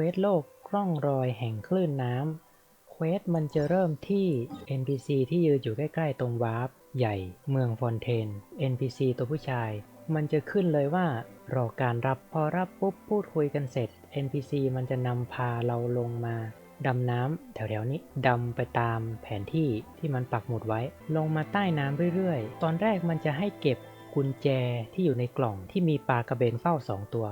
ควสโลกร่องรอยแห่งคลื่นน้ำ เควสมันจะเริ่มที่ NPC ที่ยืนอยู่ใกล้ ๆ ตรงวาร์ปใหญ่ เมืองฟอนเทน NPC ตัวผู้ชาย มันจะขึ้นเลยว่ารอการรับพอรับปุ๊บพูดคุยกันเสร็จ NPC มันจะนำพาเราลงมาดำน้ำแถวๆนี้ดำไปตามแผนที่ที่มันปักหมุดไว้ ลงมาใต้น้ำเรื่อยๆ ตอนแรกมันจะให้เก็บกุญแจที่อยู่ในกล่องที่มีปลากระเบนเฝ้าสองตัว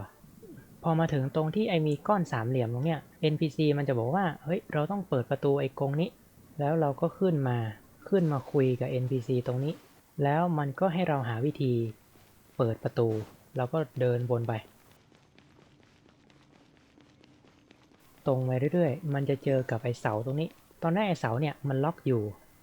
อมาถึงตรงที่ไอมีก้อนสามเหลี่ยมตรงเนี้ย NPC มันจะบอกว่าเฮ้ยเราต้องเปิดประตูไอ้กรงนี้ แล้วเราก็ขึ้นมาขึ้นมาคุยกับ NPC ตรงนี้ แล้วมันก็ให้เราหาวิธีเปิดประตู เราก็เดินวนไป ตรงไปเรื่อยๆ มันจะเจอกับไอ้เสาตรงนี้ ตอนแรกไอ้เสาเนี่ยมันล็อกอยู่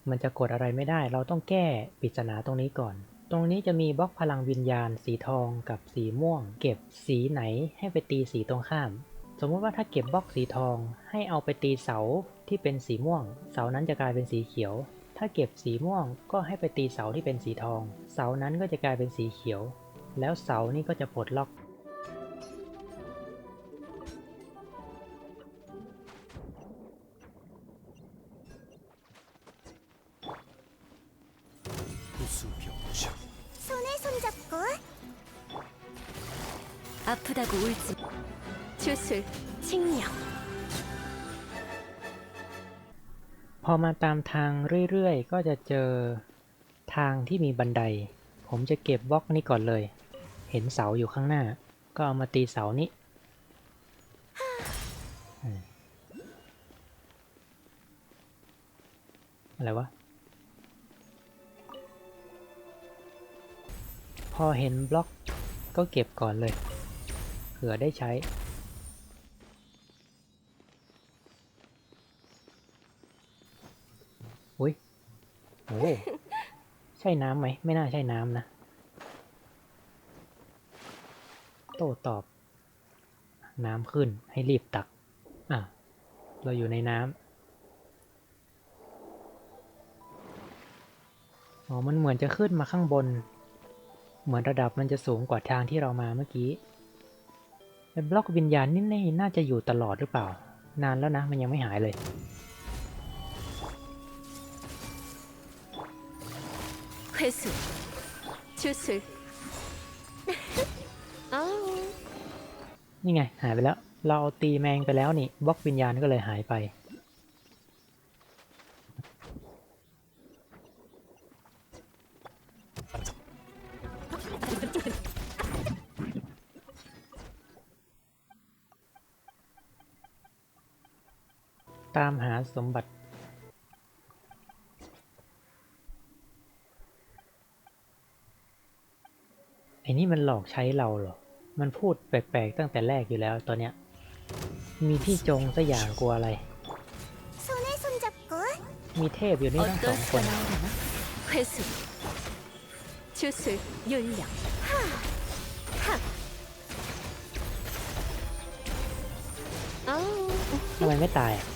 มันจะกดอะไรไม่ได้ เราต้องแก้ปริศนาตรงนี้ก่อน ตรงนี้จะมีบล็อกพลังวิญญาณ สีทองกับสีม่วง เก็บสีไหนให้ไปตีสีตรงข้าม สมมุติว่าถ้าเก็บบล็อกสีทอง ให้เอาไปตีเสาที่เป็นสีม่วง เสานั้นจะกลายเป็นสีเขียว ถ้าเก็บสีม่วงก็ให้ไปตีเสาที่เป็นสีทอง เสานั้นก็จะกลายเป็นสีเขียว แล้วเสานี่ก็จะปลดล็อก 손에 손잡고 아프다고 울지 주술 칭령 พอมาตามทางเรื่อยๆ ก็จะเจอทางที่มีบันได ผมจะเก็บบล็อกนี้ก่อนเลย เห็นเสาอยู่ข้างหน้า ก็เอามาตีเสานี้อืมอะไรวะ พอเห็นบล็อกก็เก็บก่อนเลย เผื่อได้ใช้ อุ้ยโอ้ใช่น้ำไหม ไม่น่าใช่น้ำนะ โต้ตอบ น้ำขึ้นให้รีบตัก อะ เราอยู่ในน้ำอ๋อ มันเหมือนจะขึ้นมาข้างบน เหมือนระดับมันจะสูงกว่าทางที่เรามาเมื่อกี้บล็อกวิญญาณนี่น่าจะอยู่ตลอดหรือเปล่า นานแล้วนะมันยังไม่หายเลยเควสุชุสุนี่ไง หายไปแล้ว เราเอาตีแมงไปแล้วนี่บล็อกวิญญาณก็เลยหายไป ตามหาสมบัติไอ้นี่มันหลอกใช้เราเหรอ มันพูดแปลกๆตั้งแต่แรกอยู่แล้วตอนเนี้ย มีที่จงสักอย่างกลัวอะไร มีเทพอยู่นี่ทั้งสองคนทำไมไม่ตายอะ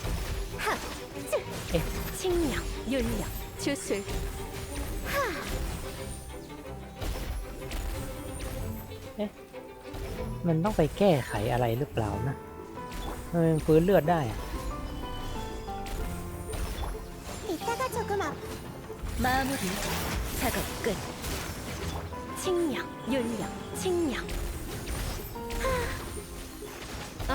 칭령 윤령 주술 มันต้องไปแก้ไขอะไรหรือเปล่านะทำไมมันฟื้นเลือดได้อะ 이따가 조금 앞 마무리 작업 끝 칭령 윤령 칭령 어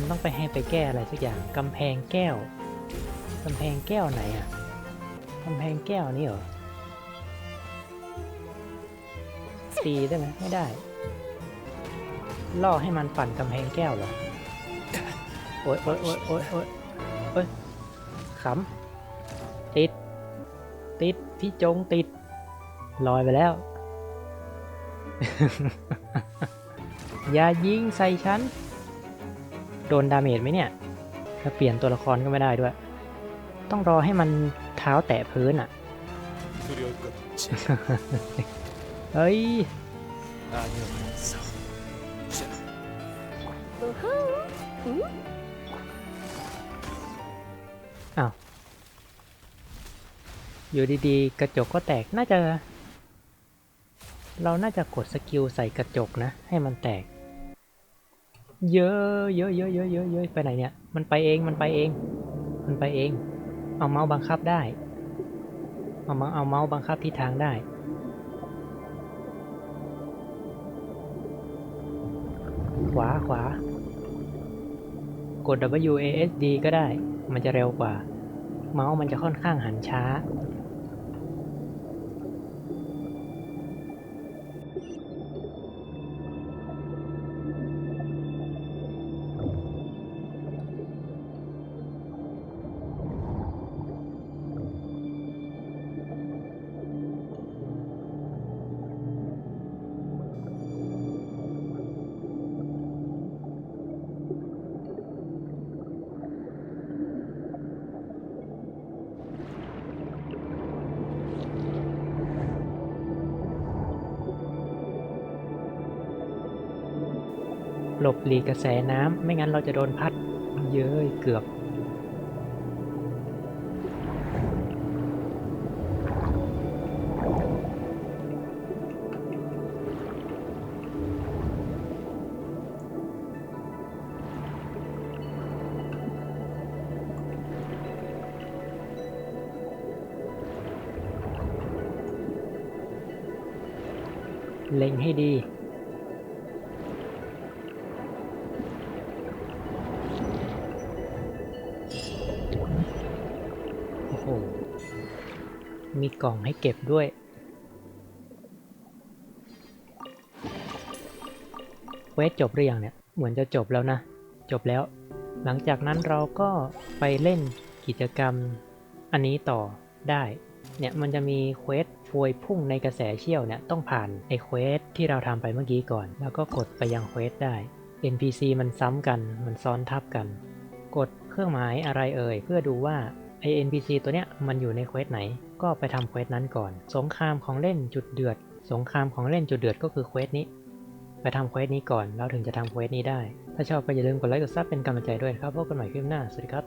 มันต้องไปให้ไปแก้อะไรสักอย่างกำแพงแก้วกำแพงแก้วไหนอะกำแพงแก้วนี่เหรอตีได้ไหมไม่ได้ ล่อให้มันปั่นกำแพงแก้วเหรอโอ๊ยโอ๊ยโอ๊ยโอ๊ยโอ๊ยโอ๊ยขำติด ติด พี่จงติด ลอยไปแล้ว อย่ายิงใส่ฉัน โดนดาเมจไหมเนี่ยถ้าเปลี่ยนตัวละครก็ไม่ได้ด้วย ต้องรอให้มันเท้าแตะพื้นอะ เฮ้ยอาอยู่ดีๆ กระจกก็แตก น่าจะ เราน่าจะกดสกิลใส่กระจกนะ ให้มันแตก เยอะเยอะเยอะเยอะเยอะเยอะไปไหนเนี่ย มันไปเอง มันไปเอง มันไปเอง เอาเมาส์บังคับได้ เอาเมาส์เอาเมาส์บังคับทิศทางได้ ขวาขวา กด W A S D ก็ได้ มันจะเร็วกว่า เมาส์มันจะค่อนข้างหันช้า หลบหลีกกระแสน้ำไม่งั้นเราจะโดนพัด เย้ยเกือบ เล็งให้ดี มีกล่องให้เก็บด้วยเควสจบหรือยังเนี่ย เหมือนจะจบแล้วนะ จบแล้ว หลังจากนั้นเราก็ไปเล่นกิจกรรมอันนี้ต่อได้ เนี่ยมันจะมีเควสฟวยพุ่งในกระแสเชี่ยวเนี่ยต้องผ่านไอเควสที่เราทำไปเมื่อกี้ก่อน แล้วก็กดไปยังเควสได้ NPC มันซ้ำกัน มันซ้อนทับกัน กดเครื่องหมายอะไรเอ่ย เพื่อดูว่า ไอ NPC ตัวเนี้ยมันอยู่ในเควสไหน ก็ไปทำเควสนั้นก่อน สงครามของเล่นจุดเดือด สงครามของเล่นจุดเดือดก็คือเควสนี้ ไปทำเควสนี้ก่อนแล้วถึงจะทำเควสนี้ได้ ถ้าชอบก็อย่าลืมกดไลค์กดซับเป็นกำลังใจด้วยครับพบกันใหม่คลิปหน้า สวัสดีครับ